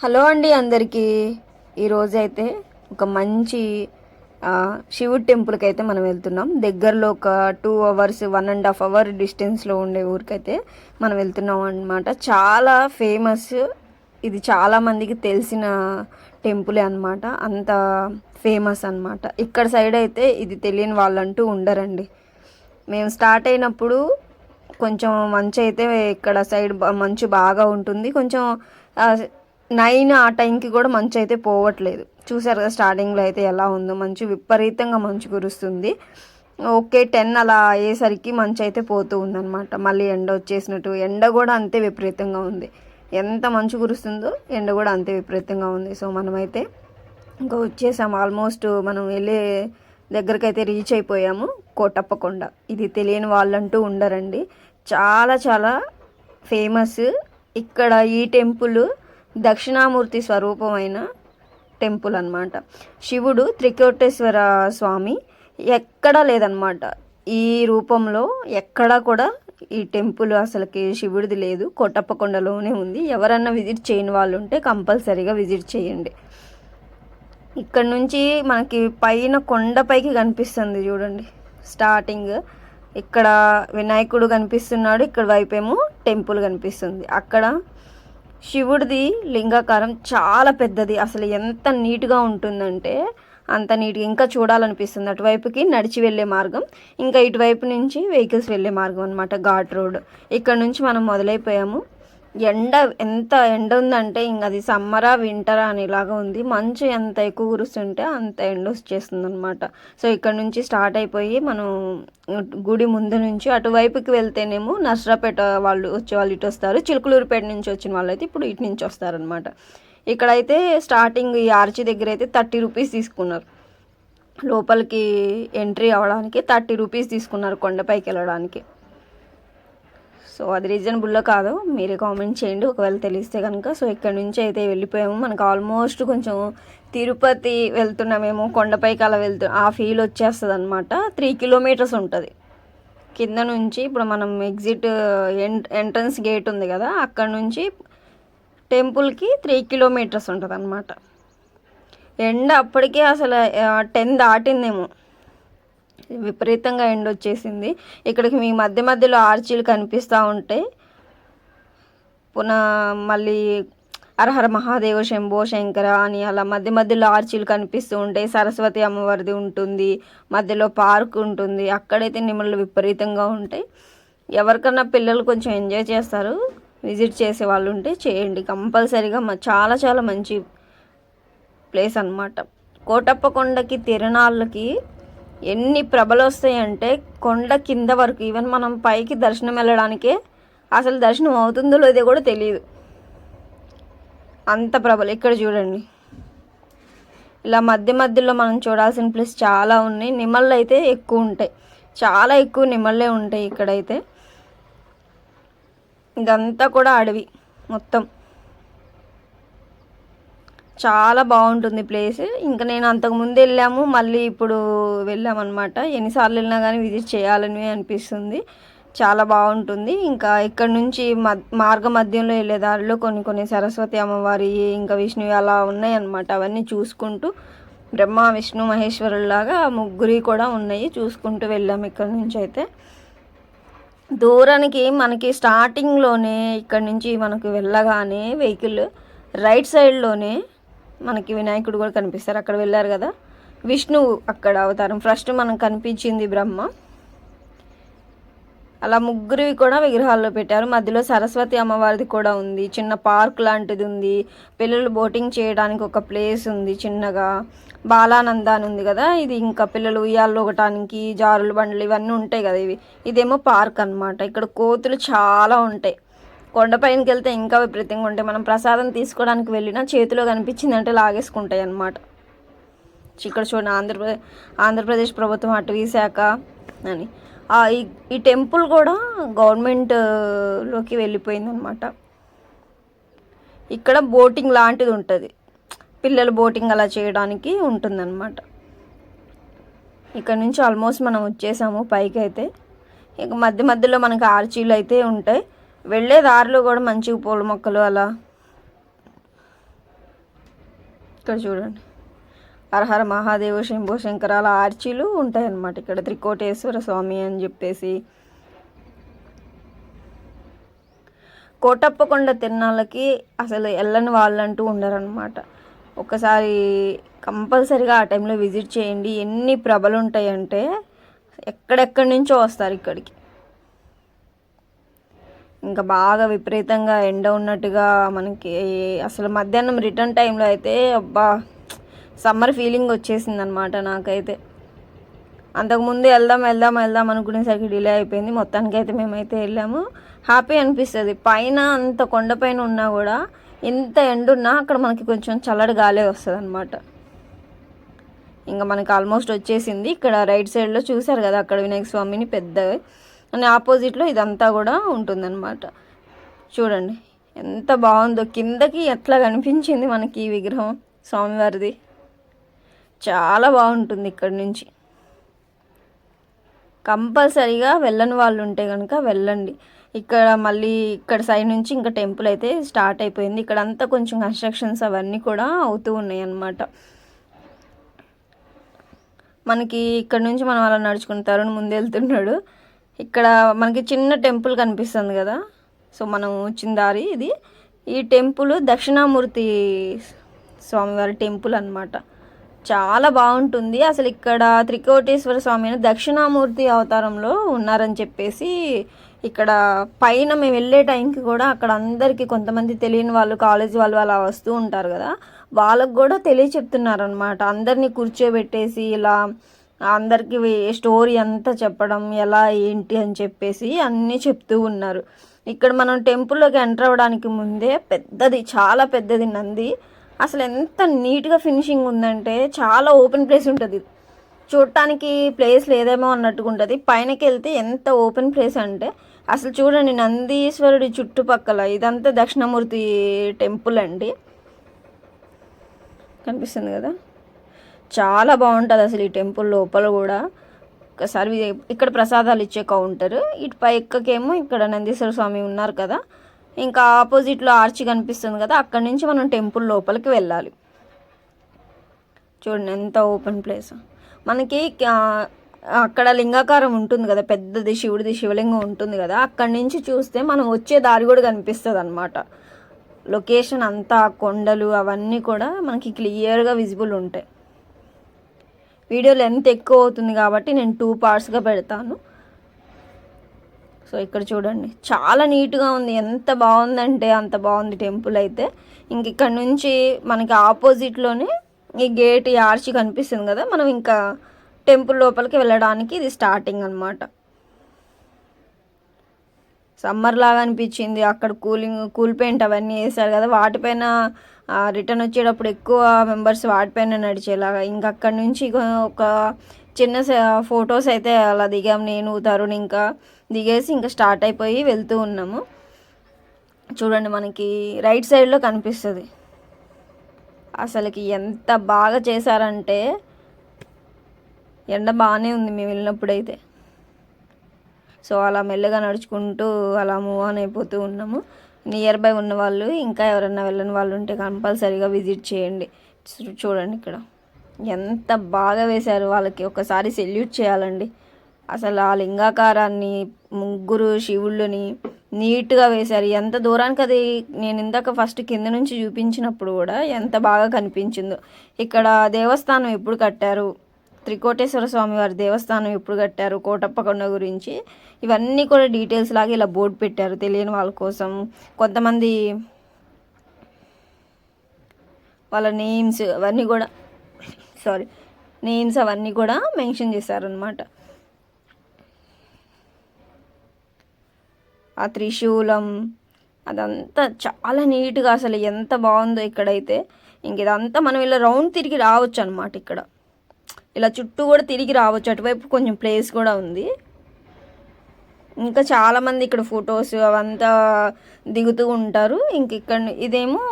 Hello అండి అందరికీ. ఈరోజు అయితే ఒక మంచి ఆ, శివుడి టెంపుల్కి అయితే మనం వెళ్తున్నాం. దగ్గరలో ఒక two hours one and half hour డిస్టెన్స్లో ఉండే ఊరికైతే మనం వెళ్తున్నాం అనమాట చాలా ఫేమస్ ఇది చాలామందికి తెలిసిన టెంపులే అన్నమాట. అంత ఫేమస్ అన్నమాట. ఇక్కడ సైడ్ అయితే ఇది తెలియని వాళ్ళంటూ ఉండరండి. మేము స్టార్ట్ అయినప్పుడు కొంచెం మంచి అయితే ఇక్కడ సైడ్ మంచు బాగా ఉంటుంది. కొంచెం నైన్ ఆ టైంకి కూడా మంచు అయితే పోవట్లేదు. చూసారు కదా స్టార్టింగ్లో అయితే ఎలా ఉందో. మంచు విపరీతంగా మంచు కురుస్తుంది. ఓకే టెన్ అలా అయ్యేసరికి మంచు అయితే పోతూ ఉందన్నమాట. మళ్ళీ ఎండ వచ్చేసినట్టు. ఎండ కూడా అంతే విపరీతంగా ఉంది. ఎంత మంచు కురుస్తుందో ఎండ కూడా అంతే విపరీతంగా ఉంది. సో మనమైతే ఇంకా వచ్చేసాము. ఆల్మోస్ట్ మనం వెళ్ళే దగ్గరికి అయితే రీచ్ అయిపోయాము. కోటప్పకొండ. ఇది తెలియని వాళ్ళంటూ ఉండరండి. చాలా చాలా ఫేమస్. ఇక్కడ ఈ టెంపుల్ దక్షిణామూర్తి స్వరూపమైన టెంపుల్ అన్నమాట. శివుడు త్రికోటేశ్వర స్వామి ఎక్కడా లేదనమాట ఈ రూపంలో ఎక్కడా కూడా ఈ టెంపుల్ అసలుకి శివుడిది లేదు. కోటప్పకొండలోనే ఉంది. ఎవరన్నా విజిట్ చేయని వాళ్ళు ఉంటే కంపల్సరీగా విజిట్ చేయండి. ఇక్కడ నుంచి మనకి పైన కొండపైకి కనిపిస్తుంది చూడండి. స్టార్టింగ్ ఇక్కడ వినాయకుడు కనిపిస్తున్నాడు. ఇక్కడ వైపేమో టెంపుల్ కనిపిస్తుంది. అక్కడ శివుడిది లింగాకారం చాలా పెద్దది. అసలు ఎంత నీట్గా ఉంటుందంటే అంత నీట్గా ఇంకా చూడాలనిపిస్తుంది. అటువైపుకి నడిచి వెళ్ళే మార్గం ఇంకా ఇటువైపు నుంచి వెహికల్స్ వెళ్ళే మార్గం అనమాట ఘాట్ రోడ్. ఇక్కడ నుంచి మనం మొదలైపోయాము. ఎండ ఎంత ఎండ ఉందంటే ఇంక అది సమ్మరా వింటరా అనేలాగా ఉంది. మంచు ఎంత ఎక్కువ కురుస్తుంటే అంత ఎండ వచ్చేస్తుంది అనమాట సో ఇక్కడ నుంచి స్టార్ట్ అయిపోయి మనం గుడి ముందు నుంచి అటువైపుకి వెళ్తేనేమో నర్సరాపేట వాళ్ళు వచ్చే వాళ్ళు ఇటు వస్తారు. చిలుకలూరుపేట నుంచి వచ్చిన వాళ్ళు అయితే ఇప్పుడు ఇటు నుంచి వస్తారనమాట ఇక్కడైతే స్టార్టింగ్ ఈ ఆర్చి దగ్గర అయితే థర్టీ రూపీస్ తీసుకున్నారు. లోపలికి ఎంట్రీ అవ్వడానికి థర్టీ రూపీస్ తీసుకున్నారు కొండపైకి వెళ్ళడానికి. సో అది రీజనబుల్లో కాదు. మీరే కామెంట్ చేయండి. ఒకవేళ తెలిస్తే కనుక. సో ఇక్కడ నుంచి అయితే వెళ్ళిపోయాము. మనకు ఆల్మోస్ట్ కొంచెం తిరుపతి వెళ్తున్నామేమో కొండపైకి అలా వెళ్తు ఆ ఫీల్ వచ్చేస్తుంది అనమాట త్రీ కిలోమీటర్స్ ఉంటుంది. కింద నుంచి ఇప్పుడు మనం ఎగ్జిట్ ఎంట్రన్స్ గేట్ ఉంది కదా అక్కడ నుంచి టెంపుల్కి త్రీ కిలోమీటర్స్ ఉంటుంది అనమాట ఎండ అప్పటికే అసలు టెన్ దాటిందేమో. విపరీతంగా ఎండ వచ్చేసింది. ఇక్కడికి మీ మధ్య మధ్యలో ఆర్చీలు కనిపిస్తూ ఉంటాయి పునః మళ్ళీ అర్హర మహాదేవ శంభో శంకర అని అలా మధ్య మధ్యలో ఆర్చీలు కనిపిస్తూ ఉంటాయి సరస్వతి అమ్మవారిది ఉంటుంది మధ్యలో పార్క్ ఉంటుంది అక్కడైతే నిమ్మలు విపరీతంగా ఉంటాయి. ఎవరికన్నా పిల్లలు కొంచెం ఎంజాయ్ చేస్తారు విజిట్ చేసే వాళ్ళు ఉంటే చేయండి. కంపల్సరీగా మా చాలా చాలా మంచి ప్లేస్ అన్నమాట. కోటప్ప కొండకి తిరణాళ్ళకి ఎన్ని ప్రభలు వస్తాయంటే కొండ కింద వరకు ఈవెన్ మనం పైకి దర్శనం వెళ్ళడానికే అసలు దర్శనం అవుతుందో లేదో కూడా తెలియదు. అంత ప్రభలు ఇక్కడ చూడండి. ఇలా మధ్య మధ్యలో మనం చూడాల్సిన ప్లేస్ చాలా ఉన్నాయి. నిమ్మళ్ళు అయితే ఎక్కువ ఉంటాయి. చాలా ఎక్కువ నిమ్మళ్ళే ఉంటాయి ఇక్కడైతే. ఇదంతా కూడా అడవి మొత్తం. చాలా బాగుంటుంది ప్లేస్. ఇంకా నేను అంతకు ముందు వెళ్ళాము మళ్ళీ ఇప్పుడు వెళ్ళామన్నమాట. ఎన్నిసార్లు వెళ్ళినా కానీ విజిట్ చేయాలని అనిపిస్తుంది. చాలా బాగుంటుంది. ఇంకా ఇక్కడ నుంచి మద్ మార్గ మధ్యంలో వెళ్ళే దారిలో కొన్ని కొన్ని సరస్వతి అమ్మవారి ఇంకా విష్ణువి అలా ఉన్నాయన్నమాట. అవన్నీ చూసుకుంటూ బ్రహ్మ విష్ణు మహేశ్వరులాగా ముగ్గురి కూడా ఉన్నాయి చూసుకుంటూ వెళ్ళాము ఇక్కడ నుంచి అయితే. దూరానికి మనకి స్టార్టింగ్లోనే ఇక్కడ నుంచి మనకు వెళ్ళగానే వెహికల్ రైట్ సైడ్లోనే మనకి వినాయకుడు కూడా కనిపిస్తారు. అక్కడ వెళ్ళారు కదా. విష్ణువు అక్కడ అవతారం. ఫస్ట్ మనకు కనిపించింది బ్రహ్మ. అలా ముగ్గురివి కూడా విగ్రహాల్లో పెట్టారు. మధ్యలో సరస్వతి అమ్మవారిది కూడా ఉంది. చిన్న పార్క్ లాంటిది ఉంది. పిల్లలు బోటింగ్ చేయడానికి ఒక ప్లేస్ ఉంది చిన్నగా. బాలానంద అని ఉంది కదా. ఇది ఇంకా పిల్లలు ఉయ్యాల్లో ఒకటానికి జారులు బండ్లు ఇవన్నీ ఉంటాయి కదా ఇవి. ఇదేమో పార్క్ అన్నమాట. ఇక్కడ కోతులు చాలా ఉంటాయి. కొండపైనకి వెళ్తే ఇంకా విపరీతంగా ఉంటాయి. మనం ప్రసాదం తీసుకోవడానికి వెళ్ళినా చేతిలో కనిపించిందంటే లాగేసుకుంటాయి అన్నమాట. ఇక్కడ చూడండి ఆంధ్రప్రదేశ్ ఆంధ్రప్రదేశ్ ప్రభుత్వం అటవీ శాఖ అని. ఈ ఈ టెంపుల్ కూడా గవర్నమెంట్లోకి వెళ్ళిపోయిందనమాట ఇక్కడ బోటింగ్ లాంటిది ఉంటుంది. పిల్లలు బోటింగ్ అలా చేయడానికి ఉంటుందన్నమాట. ఇక్కడ నుంచి ఆల్మోస్ట్ మనం వచ్చేసాము పైకి అయితే ఇక మధ్య మధ్యలో మనకి ఆర్చీలు అయితే ఉంటాయి. వెళ్ళే దారిలో కూడా మంచిగా పూల మొక్కలు అలా. ఇక్కడ చూడండి. హరహర మహాదేవ శంభో శంకరాల ఆర్చీలు ఉంటాయన్నమాట. ఇక్కడ త్రికోటేశ్వర స్వామి అని చెప్పేసి. కోటప్పకొండ తిరణాలకి అసలు వెళ్ళని వాళ్ళంటూ ఉండరనమాట ఒకసారి కంపల్సరిగా ఆ టైంలో విజిట్ చేయండి. ఎన్ని ప్రభలు ఉంటాయంటే ఎక్కడెక్కడి నుంచో వస్తారు ఇక్కడికి. ఇంకా బాగా విపరీతంగా ఎండ ఉన్నట్టుగా మనకి అసలు మధ్యాహ్నం రిటర్న్ టైంలో అయితే అబ్బా సమ్మర్ ఫీలింగ్ వచ్చేసింది అనమాట నాకైతే అంతకుముందు వెళ్దాం వెళ్దాం వెళ్దాం అనుకునేసరికి డిలే అయిపోయింది. మొత్తానికి అయితే మేమైతే వెళ్ళాము. హ్యాపీ అనిపిస్తుంది. పైన అంత కొండపైన ఉన్నా కూడా ఎంత ఎండున్నా అక్కడ మనకి కొంచెం చల్లటి గాలే వస్తుంది అనమాట ఇంకా మనకి ఆల్మోస్ట్ వచ్చేసింది. ఇక్కడ రైట్ సైడ్లో చూసారు కదా అక్కడ వినాయక స్వామిని పెద్దగా అని ఆపోజిట్లో ఇదంతా కూడా ఉంటుందన్నమాట. చూడండి ఎంత బాగుందో కిందకి ఎట్లా కనిపించింది మనకి ఈ విగ్రహం స్వామివారిది. చాలా బాగుంటుంది ఇక్కడ నుంచి. కంపల్సరీగా వెళ్ళని వాళ్ళు ఉంటే కనుక వెళ్ళండి. ఇక్కడ మళ్ళీ ఇక్కడ సైడ్ నుంచి ఇంకా టెంపుల్ అయితే స్టార్ట్ అయిపోయింది. ఇక్కడ అంతా కొంచెం కన్స్ట్రక్షన్స్ అవన్నీ కూడా అవుతూ ఉన్నాయి అన్నమాట మనకి ఇక్కడ నుంచి మనం అలా నడుచుకుని తరుణ్ ముందు వెళ్తున్నాడు. ఇక్కడ మనకి చిన్న టెంపుల్ కనిపిస్తుంది కదా. సో మనం వచ్చిన దారి ఇది. ఈ టెంపుల్ దక్షిణామూర్తి స్వామివారి టెంపుల్ అనమాట చాలా బాగుంటుంది. అసలు ఇక్కడ త్రికోటేశ్వర స్వామి అని దక్షిణామూర్తి అవతారంలో ఉన్నారని చెప్పేసి ఇక్కడ పైన మేము వెళ్ళే టైంకి కూడా అక్కడ అందరికీ కొంతమంది తెలియని వాళ్ళు కాలేజ్ వాళ్ళు అలా వస్తూ ఉంటారు కదా. వాళ్ళకు కూడా తెలియ చెప్తున్నారనమాట అందరినీ కూర్చోబెట్టేసి ఇలా అందరికీ స్టోరీ అంతా చెప్పడం ఎలా ఏంటి అని చెప్పేసి అన్నీ చెప్తూ ఉన్నారు. ఇక్కడ మనం టెంపుల్లోకి ఎంటర్ అవ్వడానికి ముందే పెద్దది చాలా పెద్దది నంది. అసలు ఎంత నీట్గా ఫినిషింగ్ ఉందంటే చాలా ఓపెన్ ప్లేస్ ఉంటుంది. చూడటానికి ప్లేస్ లేదేమో అన్నట్టుగా ఉంటుంది. పైనకి వెళ్తే ఎంత ఓపెన్ ప్లేస్ అంటే అసలు చూడండి నందీశ్వరుడి చుట్టుపక్కల ఇదంతా దక్షిణమూర్తి టెంపుల్ అండి. కనిపిస్తుంది కదా? చాలా బాగుంటుంది అసలు ఈ టెంపుల్ లోపల కూడా. ఒకసారి ఇక్కడ ప్రసాదాలు ఇచ్చే కౌంటర్. ఇటు పైకేమో ఇక్కడ నందీశ్వర స్వామి ఉన్నారు కదా. ఇంకా ఆపోజిట్లో ఆర్చి కనిపిస్తుంది కదా అక్కడి నుంచి మనం టెంపుల్ లోపలికి వెళ్ళాలి. చూడండి ఎంత ఓపెన్ ప్లేస్. మనకి అక్కడ లింగాకారం ఉంటుంది కదా పెద్దది శివుడిది శివలింగం ఉంటుంది కదా అక్కడి నుంచి చూస్తే మనం వచ్చే దారి కూడా కనిపిస్తుంది అనమాట లొకేషన్ అంతా కొండలు అవన్నీ కూడా మనకి క్లియర్గా విజిబుల్ ఉంటాయి. వీడియో లెంత్ ఎక్కువ అవుతుంది కాబట్టి నేను టూ పార్ట్స్గా పెడతాను. సో ఇక్కడ చూడండి చాలా నీట్గా ఉంది. ఎంత బాగుందంటే అంత బాగుంది టెంపుల్ అయితే. ఇంక ఇక్కడ నుంచి మనకి ఆపోజిట్లోనే ఈ గేట్ ఆర్చి కనిపిస్తుంది కదా మనం ఇంకా టెంపుల్ లోపలికి వెళ్ళడానికి ఇది స్టార్టింగ్ అనమాట సమ్మర్ లాగా అనిపించింది. అక్కడ కూలింగ్ కూల్ పెయింట్ అవన్నీ వేసారు కదా. వాటిపైన రిటర్న్ వచ్చేటప్పుడు ఎక్కువ మెంబర్స్ వాటిపైన నడిచేలాగా. ఇంకా అక్కడ నుంచి ఒక చిన్న ఫొటోస్ అయితే అలా దిగాం. నేను తరుణ్ ఇంకా దిగేసి ఇంకా స్టార్ట్ అయిపోయి వెళ్తూ ఉన్నాము. చూడండి మనకి రైట్ సైడ్లో కనిపిస్తుంది. అసలుకి ఎంత బాగా చేశారంటే ఎండ బాగానే ఉంది మేము వెళ్ళినప్పుడైతే. సో అలా మెల్లగా నడుచుకుంటూ అలా మూవ్ ఆన్ అయిపోతూ ఉన్నాము. నియర్ బై ఉన్న వాళ్ళు ఇంకా ఎవరైనా వెళ్ళని వాళ్ళు ఉంటే కంపల్సరీగా విజిట్ చేయండి. చూడండి ఇక్కడ. ఎంత బాగా వేశారు వాళ్ళకి. ఒకసారి సెల్యూట్ చేయాలండి. అసలు ఆ లింగాకారాన్ని ముగ్గురు శివుళ్ళని నీట్గా వేశారు. ఎంత దూరానికి అది నేను ఇందాక ఫస్ట్ కింద నుంచి చూపించినప్పుడు కూడా ఎంత బాగా కనిపించిందో. ఇక్కడ దేవస్థానం ఎప్పుడు కట్టారు? త్రికోటేశ్వర స్వామి వారి దేవస్థానం ఎప్పుడు కట్టారు కోటప్ప కొండ గురించి. ఇవన్నీ కూడా డీటెయిల్స్ లాగా ఇలా బోర్డు పెట్టారు తెలియని వాళ్ళ కోసం. కొంతమంది వాళ్ళ నేమ్స్ అవన్నీ కూడా సారీ నేమ్స్ అవన్నీ కూడా మెన్షన్ చేశారనమాట ఆ త్రిశూలం అదంతా చాలా నీట్గా అసలు ఎంత బాగుందో ఇక్కడైతే. ఇంక ఇదంతా మనం ఇలా రౌండ్ తిరిగి రావచ్చు అనమాట ఇక్కడ. ఇలా చుట్టూ కూడా తిరిగి రావచ్చు. అటువైపు కొంచెం ప్లేస్ కూడా ఉంది. ఇంకా చాలామంది ఇక్కడ ఫొటోస్ అవంతా దిగుతూ ఉంటారు. ఇంక ఇక్కడ ఇదేమో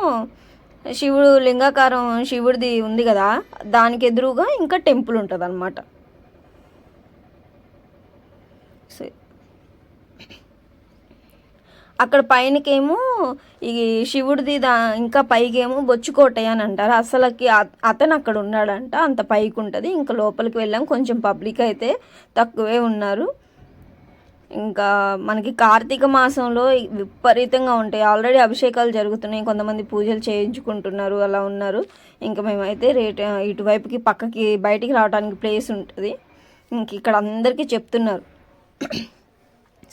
శివుడు లింగాకారం శివుడిది ఉంది కదా. దానికి ఎదురుగా ఇంకా టెంపుల్ ఉంటుంది అక్కడ పైనకేమో ఈ శివుడిది దా ఇంకా పైకేమో బొచ్చుకోటయ్య అని అంటారు. అసలుకి అతను అక్కడ ఉన్నాడంట. అంత పైకి ఉంటుంది ఇంకా లోపలికి వెళ్ళాం. కొంచెం పబ్లిక్ అయితే తక్కువే ఉన్నారు. ఇంకా మనకి కార్తీక మాసంలో విపరీతంగా ఉంటాయి. ఆల్రెడీ అభిషేకాలు జరుగుతున్నాయి. కొంతమంది పూజలు చేయించుకుంటున్నారు. అలా ఉన్నారు. ఇంకా మేమైతే రేట్ ఇటువైపుకి పక్కకి బయటికి రావడానికి ప్లేస్ ఉంటుంది. ఇంక ఇక్కడ అందరికీ చెప్తున్నారు.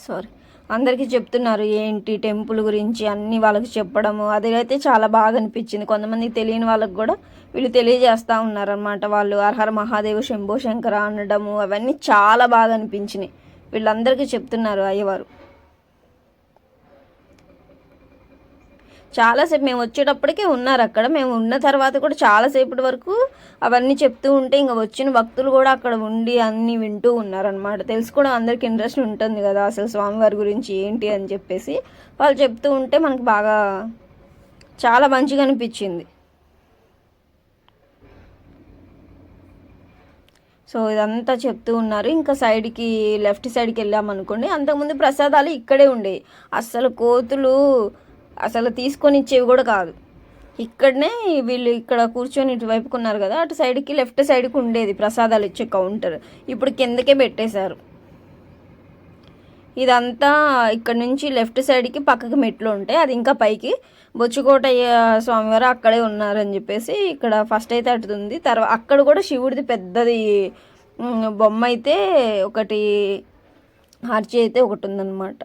సారీ. అందరికీ చెప్తున్నారు ఏంటి టెంపుల్ గురించి అన్నీ వాళ్ళకి చెప్పడము. అదైతే చాలా బాగా అనిపించింది. కొంతమందికి తెలియని వాళ్ళకి కూడా వీళ్ళు తెలియజేస్తూ ఉన్నారనమాట వాళ్ళు అర్హర మహాదేవ్ శంభో శంకర అనడము అవన్నీ చాలా బాగా అనిపించినాయి. వీళ్ళందరికీ చెప్తున్నారు అయ్యవారు. చాలాసేపు మేము వచ్చేటప్పటికే ఉన్నారు అక్కడ. మేము ఉన్న తర్వాత కూడా చాలాసేపటి వరకు అవన్నీ చెప్తూ ఉంటే ఇంకా వచ్చిన భక్తులు కూడా అక్కడ ఉండి అన్నీ వింటూ ఉన్నారనమాట తెలుసుకోవడం అందరికి ఇంట్రెస్ట్ ఉంటుంది కదా అసలు స్వామివారి గురించి ఏంటి అని చెప్పేసి. వాళ్ళు చెప్తూ ఉంటే మనకు బాగా చాలా మంచిగా అనిపించింది. సో ఇదంతా చెప్తూ ఉన్నారు. ఇంకా సైడ్కి లెఫ్ట్ సైడ్కి వెళ్ళామనుకోండి అంతకుముందు ప్రసాదాలు ఇక్కడే ఉండేవి. అసలు కోతులు అసలు తీసుకొని ఇచ్చేవి కూడా కాదు. ఇక్కడనే వీళ్ళు ఇక్కడ కూర్చొని ఇటువైపుకు ఉన్నారు కదా అటు సైడ్కి లెఫ్ట్ సైడ్కి ఉండేది ప్రసాదాలు ఇచ్చే కౌంటర్. ఇప్పుడు కిందకే పెట్టేశారు. ఇదంతా ఇక్కడ నుంచి లెఫ్ట్ సైడ్కి పక్కకి మెట్లు ఉంటాయి. అది ఇంకా పైకి బొచ్చుకోటయ్య స్వామివారు అక్కడే ఉన్నారని చెప్పేసి ఇక్కడ ఫస్ట్ అయితే అటుంది తర్వాత అక్కడ కూడా శివుడిది పెద్దది బొమ్మ అయితే ఒకటి ఆర్చి అయితే ఒకటి ఉందన్నమాట.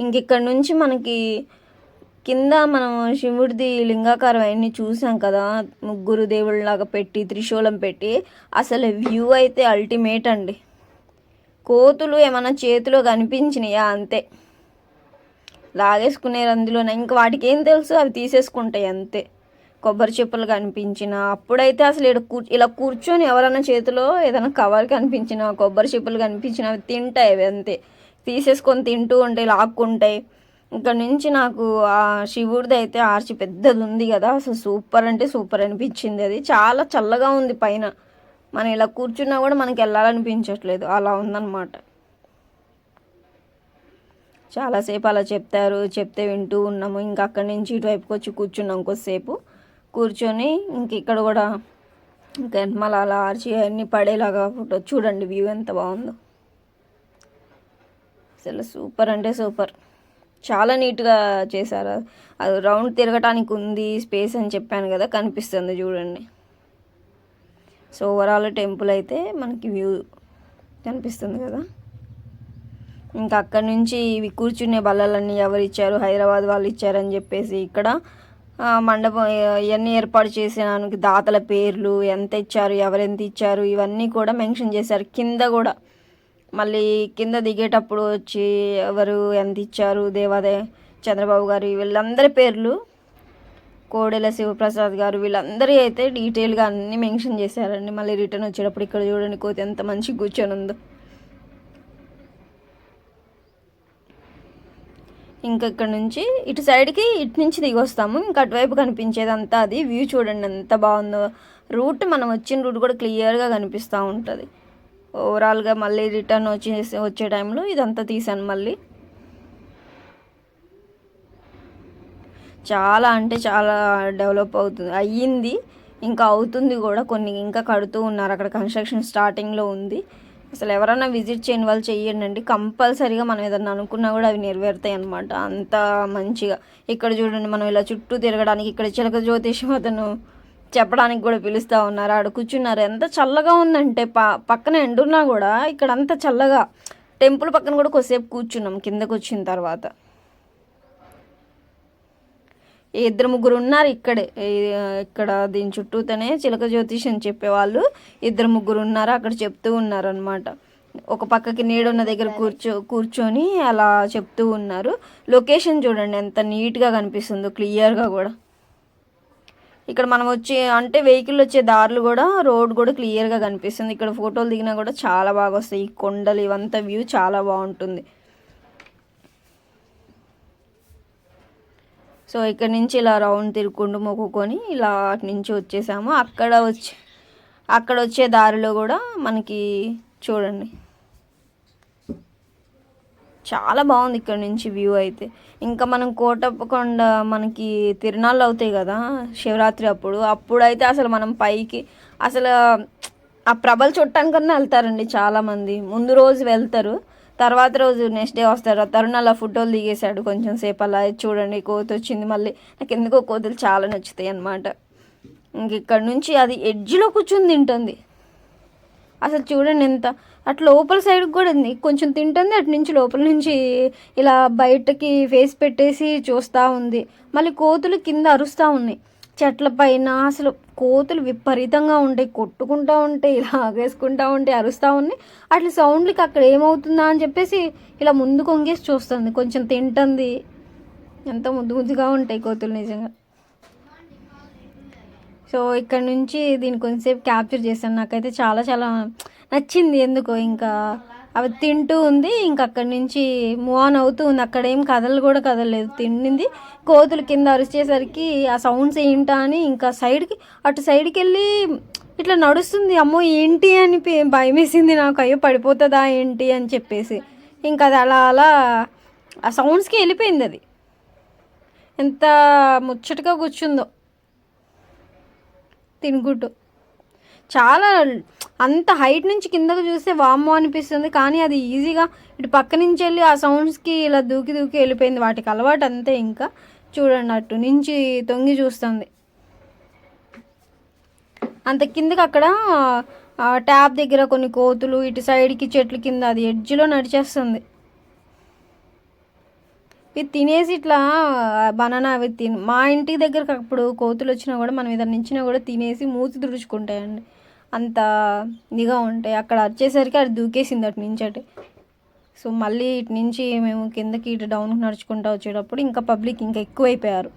ఇంక ఇక్కడ నుంచి మనకి కింద మనం శివుడిది లింగాకారం అవన్నీ చూసాం కదా ముగ్గురు దేవుళ్ళలాగా పెట్టి త్రిశూలం పెట్టి అసలు వ్యూ అయితే అల్టిమేట్ అండి. కోతులు ఏమైనా చేతిలో కనిపించినాయా? అంతే. లాగేసుకునేరు అందులోనే. ఇంక వాటికి ఏం తెలుసు? అవి తీసేసుకుంటాయి అంతే. కొబ్బరి చెప్పులు కనిపించిన అప్పుడైతే అసలు ఇక్కడ కూ ఇలా కూర్చొని ఎవరైనా చేతిలో ఏదైనా కవర్ కనిపించిన కొబ్బరి చెప్పులు కనిపించిన అవి తింటాయి అవి అంతే. తీసేసుకొని తింటూ ఉంటాయి లాక్కుంటాయి ఇక్కడ నుంచి నాకు ఆ శివుడిది అయితే ఆర్చి పెద్దది ఉంది కదా అసలు సూపర్ అంటే సూపర్ అనిపించింది అది. చాలా చల్లగా ఉంది పైన. మనం ఇలా కూర్చున్నా కూడా మనకి వెళ్ళాలనిపించట్లేదు. అలా ఉందన్నమాట. చాలాసేపు అలా చెప్తారు చెప్తే వింటూ ఉన్నాము. ఇంకా అక్కడి నుంచి ఇటువైపుకి వచ్చి కూర్చున్నాం కొద్దిసేపు. కూర్చొని ఇంక ఇక్కడ కూడా ఇంకా మళ్ళీ అలా ఆర్చి అన్నీ పడేలాగా ఫోటో చూడండి వ్యూ ఎంత బాగుందో. అసలు సూపర్ అంటే సూపర్. చాలా నీట్గా చేశారు. అది రౌండ్ తిరగటానికి ఉంది స్పేస్ అని చెప్పాను కదా కనిపిస్తుంది చూడండి. సో ఓవరాల్ టెంపుల్ అయితే మనకి వ్యూ కనిపిస్తుంది కదా. ఇంకా అక్కడి నుంచి ఇవి కూర్చునే బల్లలన్నీ ఎవరు ఇచ్చారు? హైదరాబాద్ వాళ్ళు ఇచ్చారని చెప్పేసి ఇక్కడ మండపం ఇవన్నీ ఏర్పాటు చేసినానికి దాతల పేర్లు ఎంత ఇచ్చారు ఎవరెంత ఇచ్చారు ఇవన్నీ కూడా మెన్షన్ చేశారు. కింద కూడా మళ్ళీ కింద దిగేటప్పుడు వచ్చి ఎవరు ఎంత ఇచ్చారు దేవాదే చంద్రబాబు గారు వీళ్ళందరి పేర్లు కోడెల శివప్రసాద్ గారు వీళ్ళందరి అయితే డీటెయిల్గా అన్నీ మెన్షన్ చేశారండి. మళ్ళీ రిటర్న్ వచ్చేటప్పుడు ఇక్కడ చూడండి కోతి ఎంత మంచి కూర్చొని ఉందో. ఇంకా ఇక్కడ నుంచి ఇటు సైడ్కి ఇటు నుంచి దిగొస్తాము. ఇంకా అటువైపు కనిపించేదంతా అది వ్యూ చూడండి ఎంత బాగుందో. రూట్ మనం వచ్చిన రూట్ కూడా క్లియర్గా కనిపిస్తూ ఉంటుంది. ఓవరాల్గా మళ్ళీ రిటర్న్ వచ్చేసి వచ్చే టైంలో ఇదంతా తీసాను మళ్ళీ. చాలా అంటే చాలా డెవలప్ అవుతుంది. అయ్యింది ఇంకా అవుతుంది కూడా. కొన్ని ఇంకా కడుతూ ఉన్నారు. అక్కడ కన్స్ట్రక్షన్ స్టార్టింగ్లో ఉంది. అసలు ఎవరైనా విజిట్ చేయని వాళ్ళు చెయ్యండి అండి. కంపల్సరీగా మనం ఏదన్నా అనుకున్నా కూడా అవి నెరవేరుతాయి అనమాట అంత మంచిగా. ఇక్కడ చూడండి మనం ఇలా చుట్టూ తిరగడానికి ఇక్కడ చిలక జ్యోతిషం అతను చెప్పడానికి కూడా పిలుస్తూ ఉన్నారు. ఆడ కూర్చున్నారు. ఎంత చల్లగా ఉందంటే ప పక్కన ఎండున్నా కూడా ఇక్కడ అంత చల్లగా. టెంపుల్ పక్కన కూడా కొద్దిసేపు కూర్చున్నాం కిందకు వచ్చిన తర్వాత. ఇద్దరు ముగ్గురు ఉన్నారు ఇక్కడే. ఇక్కడ దీని చుట్టూతోనే చిలక జ్యోతిషం చెప్పేవాళ్ళు ఇద్దరు ముగ్గురు ఉన్నారు. అక్కడ చెప్తూ ఉన్నారు అనమాట ఒక పక్కకి నీడున్న దగ్గర కూర్చో కూర్చొని అలా చెప్తూ ఉన్నారు. లొకేషన్ చూడండి. ఎంత నీట్గా కనిపిస్తుందో క్లియర్గా కూడా. ఇక్కడ మనం వచ్చే అంటే వెహికల్ వచ్చే దారులు కూడా రోడ్ కూడా క్లియర్గా కనిపిస్తుంది. ఇక్కడ ఫోటోలు దిగినా కూడా చాలా బాగా వస్తాయి. ఈ కొండలు ఇవంతా వ్యూ చాలా బాగుంటుంది. సో ఇక్కడ నుంచి ఇలా రౌండ్ తిరుక్కుంటూ మొక్కుకొని ఇలా అటు నుంచి వచ్చేసాము. అక్కడ వచ్చి అక్కడ వచ్చే దారిలో కూడా మనకి చూడండి. చాలా బాగుంది ఇక్కడ నుంచి వ్యూ అయితే. ఇంకా మనం కోటప్పకొండ మనకి తిరునాళ్ళు అవుతాయి కదా శివరాత్రి అప్పుడు. అప్పుడైతే అసలు మనం పైకి అసలు ఆ ప్రభలు చుట్టానికన్నా వెళ్తారండి చాలామంది. ముందు రోజు వెళ్తారు తర్వాత రోజు నెక్స్ట్ డే వస్తారు. తరుణ్ అలా ఫోటోలు దిగేశాడు కొంచెం సేపు అలా. చూడండి కోతి వచ్చింది మళ్ళీ. నాకు ఎందుకో కోతులు చాలా నచ్చుతాయి అన్నమాట. ఇంక ఇక్కడ నుంచి అది ఎడ్జ్లో కూర్చొని తింటుంది. అసలు చూడండి ఎంత అటు లోపల సైడ్కి కూడా ఉంది. కొంచెం తింటుంది అటు నుంచి లోపల నుంచి ఇలా బయటకి ఫేస్ పెట్టేసి చూస్తూ ఉంది. మళ్ళీ కోతులు కింద అరుస్తూ ఉన్నాయి. చెట్ల పైన అసలు కోతులు విపరీతంగా ఉంటాయి కొట్టుకుంటూ ఉంటాయి ఇలా ఆగేసుకుంటూ ఉంటాయి అరుస్తూ ఉన్నాయి. అట్లా సౌండ్లకి అక్కడ ఏమవుతుందా అని చెప్పేసి ఇలా ముందు కొంగేసి చూస్తుంది. కొంచెం తింటుంది. ఎంత ముద్దు ముద్దుగా ఉంటాయి కోతులు నిజంగా. సో ఇక్కడ నుంచి దీన్ని కొంచెంసేపు క్యాప్చర్ చేశాను. నాకైతే చాలా చాలా నచ్చింది ఎందుకో ఇంకా అవి తింటూ ఉంది. ఇంకా అక్కడి నుంచి మూవ్ ఆన్ అవుతూ ఉంది. అక్కడ ఏం కదలు కూడా కదలలేదు తిండింది. కోతులు కింద అరిచేసరికి ఆ సౌండ్స్ ఏంటా అని ఇంకా సైడ్కి అటు సైడ్కి వెళ్ళి ఇట్లా నడుస్తుంది. అమ్మో ఏంటి అని భయం వేసింది నాకు. అయ్యో పడిపోతుందా ఏంటి అని చెప్పేసి. ఇంకా అది అలా అలా ఆ సౌండ్స్కి వెళ్ళిపోయింది అది. ఎంత ముచ్చటగా కూర్చుందో. తినుగుడ్డు. చాలా అంత హైట్ నుంచి కిందకు చూస్తే వామ్మో అనిపిస్తుంది కానీ అది ఈజీగా ఇటు పక్క నుంచి వెళ్ళి ఆ సౌండ్స్కి ఇలా దూకి దూకి వెళ్ళిపోయింది. వాటికి అలవాటు అంతే ఇంకా. చూడండి అటు నుంచి తొంగి చూస్తుంది. అంత కిందకి అక్కడ ట్యాప్ దగ్గర కొన్ని కోతులు ఇటు సైడ్కి చెట్ల కింద అది ఎడ్జ్లో నడిచేస్తుంది. ఇవి తినేసి ఇట్లా బనానా అవి తిని మా ఇంటి దగ్గరకు అప్పుడు కోతులు వచ్చినా కూడా మనం ఏదైనా నించినా కూడా తినేసి మూతి తుడుచుకుంటాయండి అంత ఇదిగా ఉంటాయి. అక్కడ వచ్చేసరికి అది దూకేసింది అటు నుంచి అటు. సో మళ్ళీ ఇటు నుంచి మేము కిందకి ఇటు డౌన్ నడుచుకుంటూ వచ్చేటప్పుడు ఇంకా పబ్లిక్ ఇంకా ఎక్కువైపోయారు.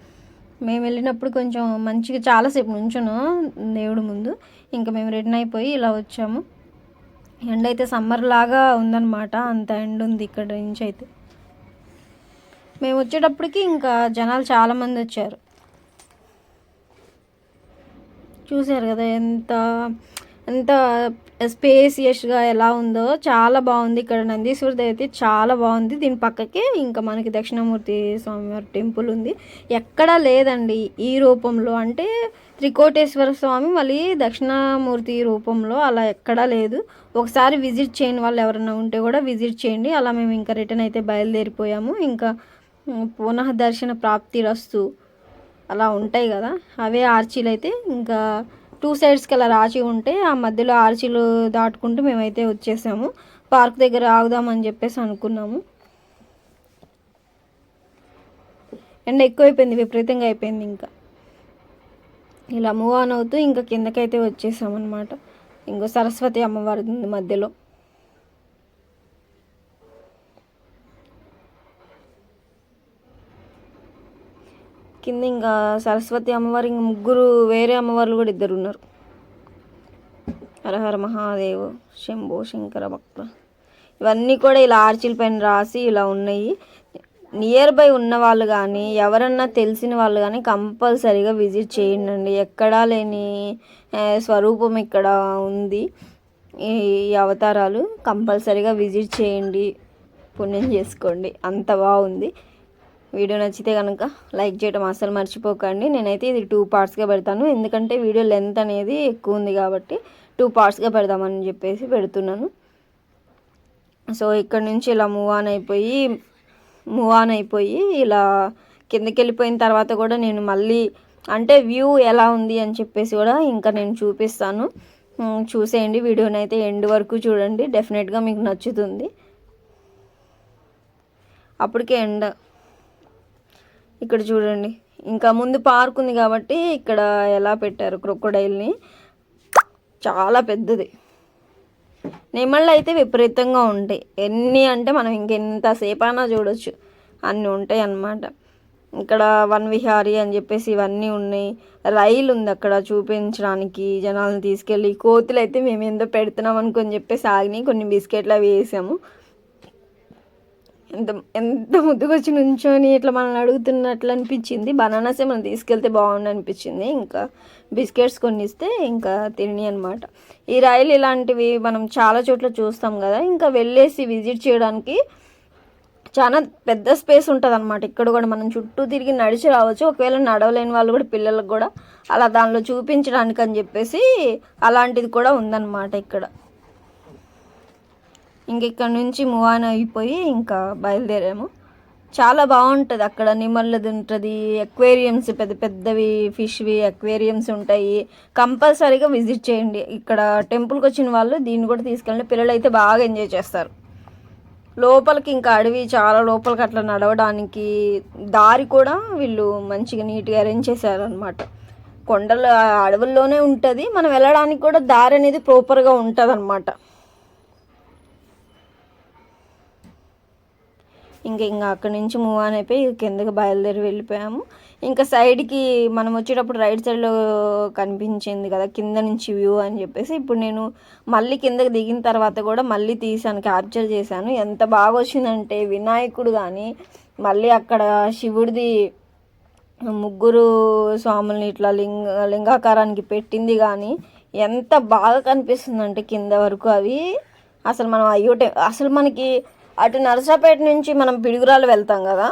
మేము వెళ్ళినప్పుడు కొంచెం మంచిగా చాలాసేపు నుంచును దేవుడు ముందు. ఇంకా మేము రిటర్న్ అయిపోయి ఇలా వచ్చాము. ఎండ అయితే సమ్మర్ లాగా ఉందన్నమాట. అంత ఎండ ఉంది ఇక్కడ నుంచి అయితే. మేము వచ్చేటప్పటికి ఇంకా జనాలు చాలామంది వచ్చారు. చూశారు కదా ఎంత ఎంత స్పేసియస్గా ఎలా ఉందో. చాలా బాగుంది ఇక్కడ నందీశ్వరి అయితే చాలా బాగుంది. దీని పక్కకే ఇంకా మనకి దక్షిణామూర్తి స్వామివారి టెంపుల్ ఉంది. ఎక్కడా లేదండి ఈ రూపంలో. అంటే త్రికోటేశ్వర స్వామి మళ్ళీ దక్షిణామూర్తి రూపంలో అలా ఎక్కడా లేదు. ఒకసారి విజిట్ చేయని వాళ్ళు ఎవరైనా ఉంటే కూడా విజిట్ చేయండి. అలా మేము ఇంకా రిటర్న్ అయితే బయలుదేరిపోయాము. ఇంకా పునః దర్శన ప్రాప్తి రస్తు అలా ఉంటాయి కదా. అవే ఆర్చీలు అయితే ఇంకా టూ సైడ్స్కి అలా రాచి ఉంటే ఆ మధ్యలో ఆర్చీలు దాటుకుంటూ మేమైతే వచ్చేసాము. పార్క్ దగ్గర ఆగుదామని చెప్పేసి అనుకున్నాము. ఎండ ఎక్కువైపోయింది విపరీతంగా అయిపోయింది ఇంకా. ఇలా మూవ్ ఆన్ అవుతూ ఇంకా కిందకైతే వచ్చేసామన్నమాట. ఇంకో సరస్వతి అమ్మవారి ఉంది మధ్యలో. కింద ఇంకా సరస్వతి అమ్మవారు ఇంక ముగ్గురు వేరే అమ్మవార్లు కూడా ఇద్దరు ఉన్నారు. హరహర మహాదేవ్ శంభో శంకర భక్త. ఇవన్నీ కూడా ఇలా ఆర్చిల పైన రాసి ఇలా ఉన్నాయి. నియర్ బై ఉన్న వాళ్ళు కానీ ఎవరన్నా తెలిసిన వాళ్ళు కానీ కంపల్సరీగా విజిట్ చేయండి ఎక్కడా లేని స్వరూపం ఇక్కడ ఉంది. ఈ ఈ అవతారాలు కంపల్సరీగా విజిట్ చేయండి. పుణ్యం చేసుకోండి. అంత బాగుంది. వీడియో నచ్చితే కనుక లైక్ చేయడం అసలు మర్చిపోకండి. నేనైతే ఇది టూ పార్ట్స్గా పెడతాను. ఎందుకంటే వీడియో లెంత్ అనేది ఎక్కువ ఉంది కాబట్టి టూ పార్ట్స్గా పెడదామని చెప్పేసి పెడుతున్నాను. సో ఇక్కడ నుంచి ఇలా మూవ్ ఆన్ అయిపోయి మూవ్ ఆన్ అయిపోయి ఇలా కిందకి వెళ్ళిపోయిన తర్వాత కూడా నేను మళ్ళీ అంటే వ్యూ ఎలా ఉంది అని చెప్పేసి కూడా ఇంకా నేను చూపిస్తాను. చూసేయండి. వీడియోని అయితే ఎండ్ వరకు చూడండి. డెఫినెట్గా మీకు నచ్చుతుంది. అప్పటికే ఎండ ఇక్కడ చూడండి. ఇంకా ముందు పార్క్ ఉంది కాబట్టి ఇక్కడ ఎలా పెట్టారు క్రొక్కడైల్ని చాలా పెద్దది. నెమళ్ళు అయితే విపరీతంగా ఉంటాయి. ఎన్ని అంటే మనం ఇంకెంతసేపైనా చూడొచ్చు. అన్నీ ఉంటాయి అన్నమాట. ఇక్కడ వన్ విహారీ అని చెప్పేసి ఇవన్నీ ఉన్నాయి. రైలు ఉంది అక్కడ చూపించడానికి జనాలను తీసుకెళ్ళి. కోతులు అయితే మేము ఏందో పెడుతున్నాం అనుకొని చెప్పేసి ఆగినాయి కొన్ని బిస్కెట్లు అవి వేసాము. ఎంత ఎంత ముద్దుగా వచ్చి నుంచొని ఇట్లా మనల్ని అడుగుతున్నట్లు అనిపించింది. బనానాసే మనం తీసుకెళ్తే బాగుండు అనిపించింది. ఇంకా బిస్కెట్స్ కొన్ని ఇస్తే ఇంకా తిని అనమాట ఈ రైలు ఇలాంటివి మనం చాలా చోట్ల చూస్తాం కదా. ఇంకా వెళ్ళేసి విజిట్ చేయడానికి చాలా పెద్ద స్పేస్ ఉంటుంది అనమాట ఇక్కడ కూడా మనం చుట్టూ తిరిగి నడిచి రావచ్చు. ఒకవేళ నడవలేని వాళ్ళు కూడా పిల్లలకు కూడా అలా దానిలో చూపించడానికి అని చెప్పేసి అలాంటిది కూడా ఉందన్నమాట ఇక్కడ. ఇంక ఇక్కడ నుంచి మూవ్ ఆన్ అయిపోయి ఇంకా బయలుదేరాము. చాలా బాగుంటుంది అక్కడ నిమల్లది ఉంటుంది ఎక్వేరియమ్స్ పెద్ద పెద్దవి ఫిష్వి ఎక్వేరియమ్స్ ఉంటాయి. కంపల్సరీగా విజిట్ చేయండి. ఇక్కడ టెంపుల్కి వచ్చిన వాళ్ళు దీన్ని కూడా తీసుకెళ్ళండి. పిల్లలు అయితే బాగా ఎంజాయ్ చేస్తారు. లోపలికి ఇంకా అడవి చాలా లోపలికి అట్లా నడవడానికి దారి కూడా వీళ్ళు మంచిగా నీట్గా అరేంజ్ చేశారనమాట కొండల అడవుల్లోనే ఉంటుంది. మనం వెళ్ళడానికి కూడా దారి అనేది ప్రాపర్గా ఉంటుంది అనమాట ఇంకా ఇంకా అక్కడి నుంచి మూవ్ ఆన్ అయిపోయి కిందకి బయలుదేరి వెళ్ళిపోయాము. ఇంకా సైడ్కి మనం వచ్చేటప్పుడు రైట్ సైడ్లో కనిపించింది కదా కింద నుంచి వ్యూ అని చెప్పేసి ఇప్పుడు నేను మళ్ళీ కిందకి దిగిన తర్వాత కూడా మళ్ళీ తీసాను క్యాప్చర్ చేశాను. ఎంత బాగా వచ్చిందంటే వినాయకుడు కానీ మళ్ళీ అక్కడ శివుడిది ముగ్గురు స్వాముల్ని ఇట్లా లింగ లింగాకారానికి పెట్టింది కానీ ఎంత బాగా కనిపిస్తుందంటే కింద వరకు అవి. అసలు మనం అయ్యోటే అసలు మనకి అటు నరసాపేట నుంచి మనం పిడుగురాలు వెళ్తాం కదా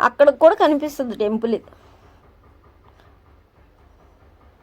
అక్కడ కూడా కనిపిస్తుంది టెంపుల్ ఇది.